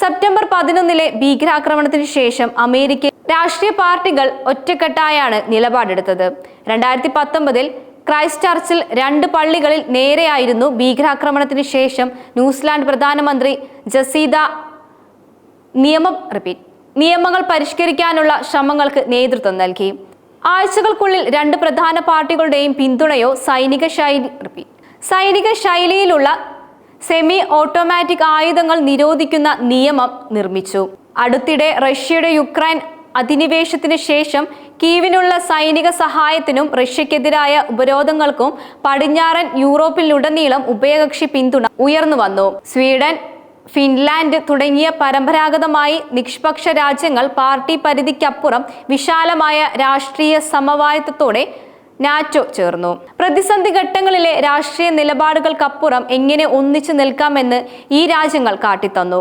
September പതിനൊന്നിലെ ഭീകരാക്രമണത്തിന് ശേഷം അമേരിക്കൻ രാഷ്ട്രീയ പാർട്ടികൾ ഒറ്റക്കെട്ടായാണ് നിലപാടെടുത്തത്. രണ്ടായിരത്തി പത്തൊമ്പതിൽ ക്രൈസ്റ്റ് ചർച്ചിൽ രണ്ട് പള്ളികളിൽ നേരെയായിരുന്നു ഭീകരാക്രമണത്തിന് ശേഷം ന്യൂസിലാൻഡ് പ്രധാനമന്ത്രി ജസീദ നിയമം റിപ്പീറ്റ് നിയമങ്ങൾ പരിഷ്കരിക്കാനുള്ള ശ്രമങ്ങൾക്ക് നേതൃത്വം നൽകി. ആഴ്ചകൾക്കുള്ളിൽ രണ്ട് പ്രധാന പാർട്ടികളുടെയും പിന്തുണയോ സൈനിക ശൈലി റിപ്പീറ്റ് സൈനിക ശൈലിയിലുള്ള സെമി ഓട്ടോമാറ്റിക് ആയുധങ്ങൾ നിരോധിക്കുന്ന നിയമം നിർമ്മിച്ചു. അടുത്തിടെ റഷ്യയുടെ യുക്രൈൻ അധിനിവേശത്തിന് ശേഷം കീവിനുള്ള സൈനിക സഹായത്തിനും റഷ്യക്കെതിരായ ഉപരോധങ്ങൾക്കും പടിഞ്ഞാറൻ യൂറോപ്പിലുടനീളം ഉഭയകക്ഷി പിന്തുണ ഉയർന്നു വന്നു. സ്വീഡൻ ഫിൻലാൻഡ് തുടങ്ങിയ പരമ്പരാഗതമായി നിഷ്പക്ഷ രാജ്യങ്ങൾ പാർട്ടി പരിധിക്കപ്പുറം വിശാലമായ രാഷ്ട്രീയ സമവായത്തത്തോടെ നാറ്റോ ചേർന്നു. പ്രതിസന്ധി ഘട്ടങ്ങളിലെ രാഷ്ട്രീയ നിലപാടുകൾക്കപ്പുറം എങ്ങനെ ഒന്നിച്ചു നിൽക്കാമെന്ന് ഈ രാജ്യങ്ങൾ കാട്ടിത്തന്നു.